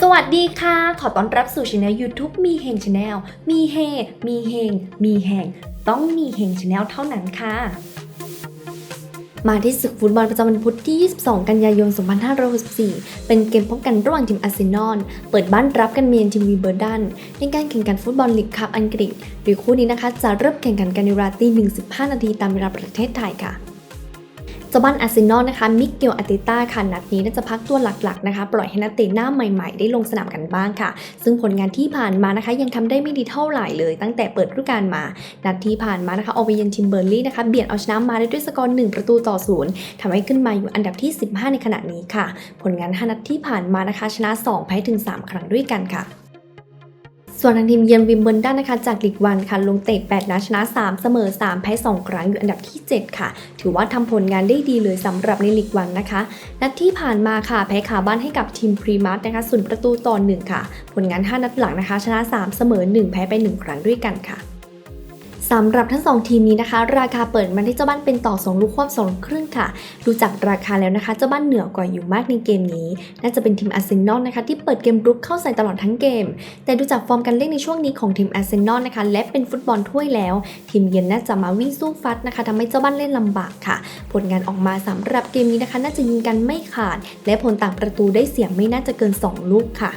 สวัสดีค่ะ ขอต้อนรับสู่ช anel YouTube มีเฮงช anel มีเฮ มีเฮง มีแหง ต้องมีเฮงช anel เท่านั้นค่ะมาที่ศึกฟุตบอลประจำวันพุธที่ 22 กันยายน 2564 เป็นเกมพบกันระหว่างทีมอาร์เซนอล เปิดบ้านรับกันเมียนทีมวีเบอร์ดัน ในการแข่งขันฟุตบอลลีกคัพอังกฤษโดยคู่นี้นะคะ จะเริ่มแข่งขันกันในเวลาตี1.15 นาทีตามเวลาประเทศไทยค่ะ บ้านอาร์เซนอลนะคะมิเกลอาร์เตต้าค่ะนัดนี้น่าจะพักตัวหลักๆนะคะ ปล่อยให้นักเตะหน้าใหม่ๆ ได้ลงสนามกันบ้างค่ะ ซึ่งผลงานที่ผ่านมานะคะ ยังทำได้ไม่ดีเท่าไหร่เลย ตั้งแต่เปิดฤดูกาลมา นัดที่ผ่านมานะคะออเวเยนทิมเบอร์ลี่นะคะเบียดเอาชนะมาได้ด้วยสกอร์1ประตูต่อศูนย์ทำให้ขึ้นมาอยู่อันดับที่ 15 ในขณะนี้ค่ะ ผลงาน5นัดที่ผ่านมานะคะชนะ2แพ้ถึง 3 ครั้งด้วยกันค่ะ ส่วนทางทีมเยือนวิมเบิลดันนะคะจากลีกวันค่ะลงเตะ 8 นัดชนะ 3 เสมอ 3 แพ้ 2 ครั้งอยู่อันดับที่ 7 ค่ะ ถือว่าทำผลงานได้ดีเลยสำหรับในลีกวันนะคะ นัดที่ผ่านมาค่ะแพ้ขาบ้านให้กับทีมพรีมาร์ตนะคะศูนย์ประตูต่อ1ค่ะ ผลงาน 5 นัดหลังนะคะ ชนะ 3 เสมอ 1 แพ้ไป 1 ครั้งด้วยกันค่ะ สำหรับทั้ง 2 ทีมนี้นะคะ ราคาเปิดมาที่เจ้าบ้านเป็นต่อ 2 ลูกควบ2ลูกครึ่งค่ะ ดูจากราคาแล้วนะคะ เจ้าบ้านเหนือกว่าอยู่มากในเกมนี้ น่าจะเป็นทีมอาร์เซนอลนะคะ ที่เปิดเกมรุกเข้าใส่ตลอดทั้งเกม แต่ดูจากฟอร์มการเล่นในช่วงนี้ของทีมอาร์เซนอลนะคะ และเป็นฟุตบอลถ้วยแล้ว ทีมเยือนน่าจะมาวิ่งสู้ฟัดนะคะทำให้เจ้าบ้านเล่นลำบากค่ะ ผลงานออกมาสำหรับเกมนี้นะคะ น่าจะยิงกันไม่ขาด และผลต่างประตูได้เสียงไม่น่าจะเกิน 2 ลูกค่ะ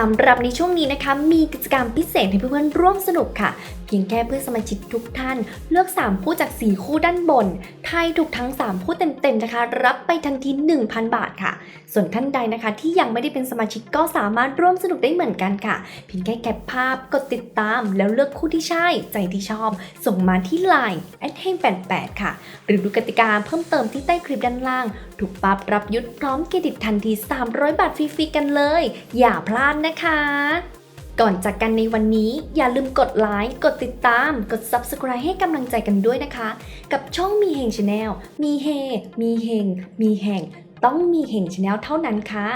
สำหรับในช่วงนี้นะคะมีกิจกรรมพิเศษให้เพื่อนๆร่วมสนุกค่ะเพียงแค่เพื่อนสมาชิกทุกท่าน เลือก3คู่จาก 4 คู่ด้านบนทายถูกทั้ง3คู่เต็มๆนะคะ รับไปทันที 1,000 บาทค่ะ ส่วนท่านใดนะคะ ที่ยังไม่ได้เป็นสมาชิกก็สามารถร่วมสนุกได้เหมือนกันค่ะ เพียงแค่แคปภาพกดติดตาม แล้วเลือกคู่ที่ใช่ใจที่ชอบ ส่งมาที่ Line แอดเฮง88ค่ะ หรือดูกติกาเพิ่มเติมที่ใต้คลิปด้านล่าง ถูกปั๊บรับยุทธพร้อมเครดิตทันที 300 บาทฟรีๆกันเลย อย่าพลาดนะคะ ก่อนจากกันในวันนี้อย่าลืมกดไลค์ กดติดตาม กด Subscribe ให้กำลังใจกันด้วยนะคะ กับช่องมีเฮงชาแนลมีเฮ มีเฮง มีแห่ง ต้องมีเฮงชาแนลเท่านั้นค่ะ